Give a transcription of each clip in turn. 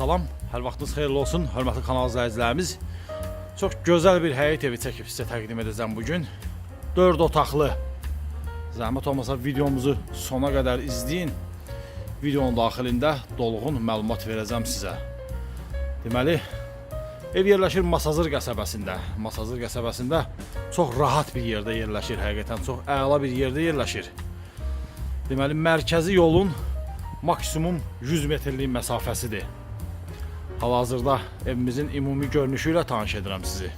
Salam, hər vaxtınız xeyirli olsun, hörmətli kanal izləyicilərimiz. Çox gözəl bir həyət evi çəkib sizə təqdim edəcəm bu gün. 4 otaqlı. Zəhmət olmasa videomuzu sona qədər izləyin. Videonun daxilində dolğun məlumat verəcəm sizə. Deməli, ev yerləşir Masazır qəsəbəsində. Masazır qəsəbəsində çox rahat bir yerdə yerləşir, həqiqətən çox əla bir yerdə yerləşir. Deməli, mərkəzi yolun maksimum 100 metrlik məsafəsidir. Hal-hazırda evimizin ümumi görünüşü ilə tanış edirəm sizi.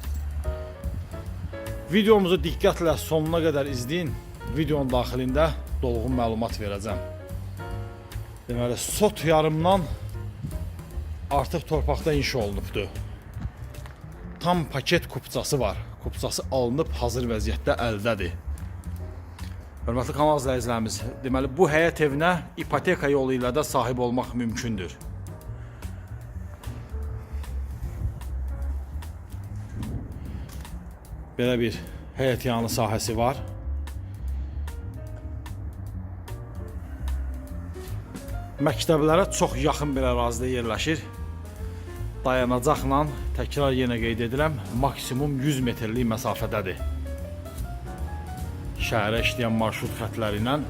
Videomuzu diqqətlə sonuna qədər izləyin. Videonun daxilində dolğun məlumat verəcəm. Deməli, sot yarımdan artıq torpaqda inşa olunubdur. Tam paket kupçası var. Kupçası alınıb hazır vəziyyətdə əldədir. Hörmətli kanal izləyicilərimiz, deməli bu həyət evinə ipoteka yolu ilə də sahib olmaq mümkündür. Belə bir həyət yanı sahəsi var. Məktəblərə çox yaxın bir ərazidə yerləşir. Dayanacaqla təkrar yenə qeyd edirəm, maksimum 100 metrlik məsafədədir. Şəhərə işləyən marşrut xətləri ilə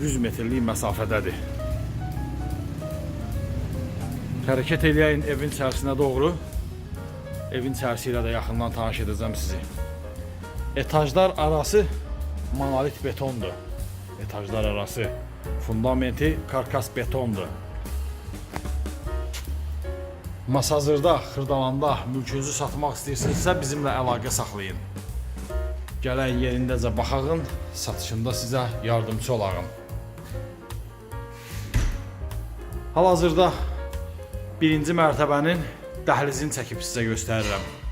100 metrlik məsafədədir. Hərəkət eləyəyin evin içərisinə doğru. Evin içərisi ilə də yaxından tanış edəcəm sizi. Etajlar arası monolit betondur. Etajlar arası fundamenti karkas betondur. Masazırda, Xırdalanda mülkünüzü satmaq istəyirsinizsə bizimlə əlaqə saxlayın. Gələn yerindəcə baxağın, satışında sizə yardımcı olağım. Hal-hazırda birinci mərtəbənin dəhlizini çəkib sizə göstərirəm.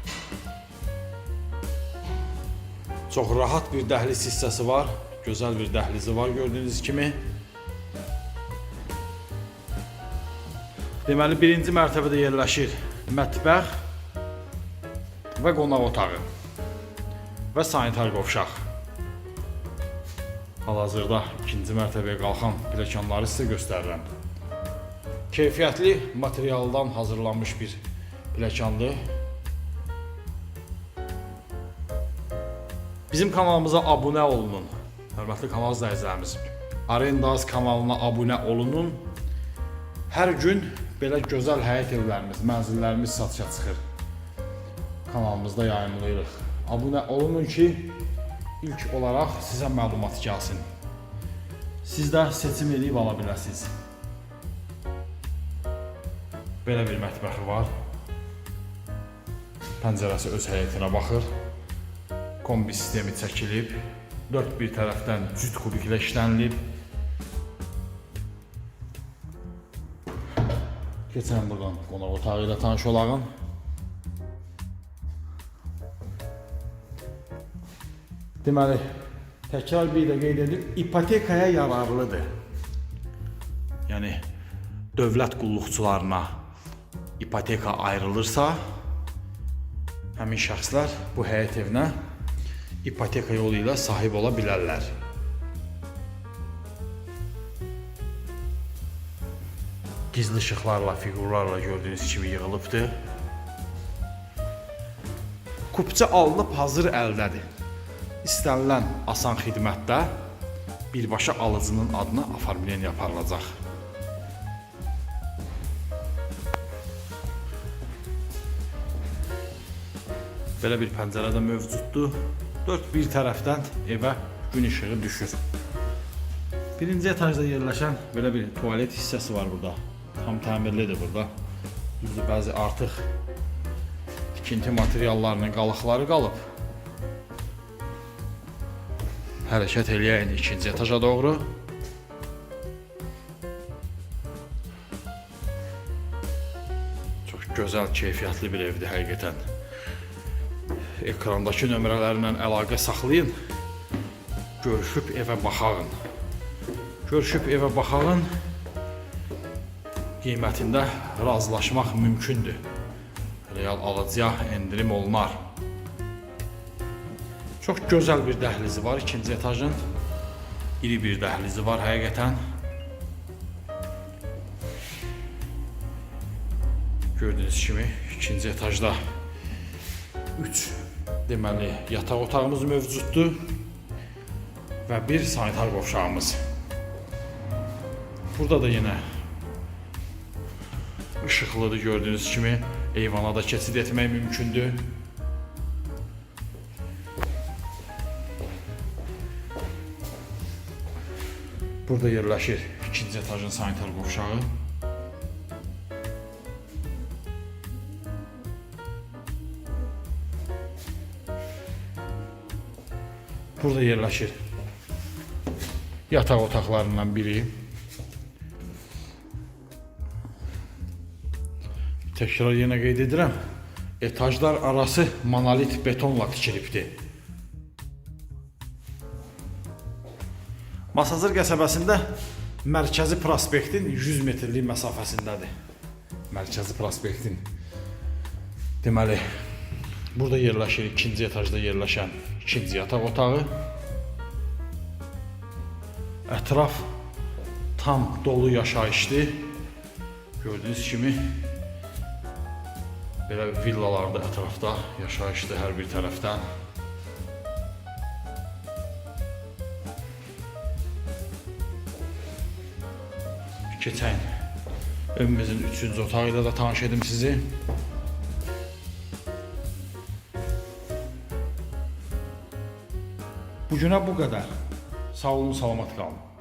Çox rahat bir dəhliz hissəsi var. Gözəl bir dəhlizi var gördüyünüz kimi. Deməli birinci mərtəbədə yerləşir mətbəx və qonaq otağı və sanitar qovşaq. Hal-hazırda ikinci mərtəbəyə qalxan pilləkənləri sizə göstərirəm. Keyfiyyətli materialdan hazırlanmış bir pilləkəndir. Bizim kanalımıza abunə olunun. Hörmətli kanal izləyicilərimiz. Arendaz kanalına abunə olunun. Hər gün belə gözəl həyət evlərimiz, mənzillərimiz satışa çıxır. Kanalımızda yayımlayırıq. Abunə olunun ki, ilk olaraq sizə məlumat gəlsin. Siz də seçim edib ala biləsiniz. Belə bir mətbəxi var. Pəncərəsi öz həyətinə baxır. Kombi sistemi çəkilib. Dörd bir tərəfdən cüt kubiklə işlənilib. Keçən buradan qonaq otağı ilə tanış olağın. Deməli, təkrar bir də qeyd edim, ipotekaya yararlıdır. Yəni dövlət qulluqçularına ipoteka ayrılırsa, həmin şəxslər bu həyət evinə ipoteka yolu ilə sahib ola bilərlər. Gizli işıqlarla, fiqurlarla gördüyünüz kimi yığılıbdır. Kupça alınıb hazır əldədir. İstənilən asan xidmətdə birbaşa alıcının adına oformleniya aparılacaq. Belə bir pəncərə də mövcuddur. Dörd bir tərəfdən evə gün işığı düşür. Birinci etajda yerləşən belə bir tualet hissəsi var burada. Tam təmirlidir burada. Düzdür, bəzi artıq tikinti materiallarının qalıqları qalıb. Hərəkət eləyəyin ikinci etaja doğru. Çox gözəl, keyfiyyətli bir evdir həqiqətən. Ekrandakı nömrələrlə əlaqə saxlayın. Görüşüb evə baxağın. Görüşüb evə baxağın. Qiymətində razılaşmaq mümkündür. Real alıcıya endirim olunar. Çox gözəl bir dəhlizi var ikinci etajın. İri bir dəhlizi var həqiqətən. Gördüyünüz kimi ikinci etajda 3 deməli yataq otağımız mövcuddur və bir sanitar qovşağımız. Burada da yenə ışıqlıdır gördüyünüz kimi. Eyvana da keçid etmək mümkündür. Burada yerləşir ikinci etajın sanitar qovşağı. Burada yerləşir yataq otaqlarından biri. Təkrar yenə qeyd edirəm. Etajlar arası monolit betonla tikilibdir. Masazır qəsəbəsində mərkəzi prospektin 100 metrlik məsafəsindədir. Mərkəzi prospektin. Deməli, burada yerləşir ikinci etajda yerləşən ikinci yataq otağı. Ətraf tam dolu yaşayışlı. Gördüyünüz kimi belə villalarda ətrafda yaşayışlı hər bir tərəfdən. Keçən evimizin üçüncü otağı ilə də tanış edim sizi. Bugünə bu qədər. Sağ olun, salamat qalın.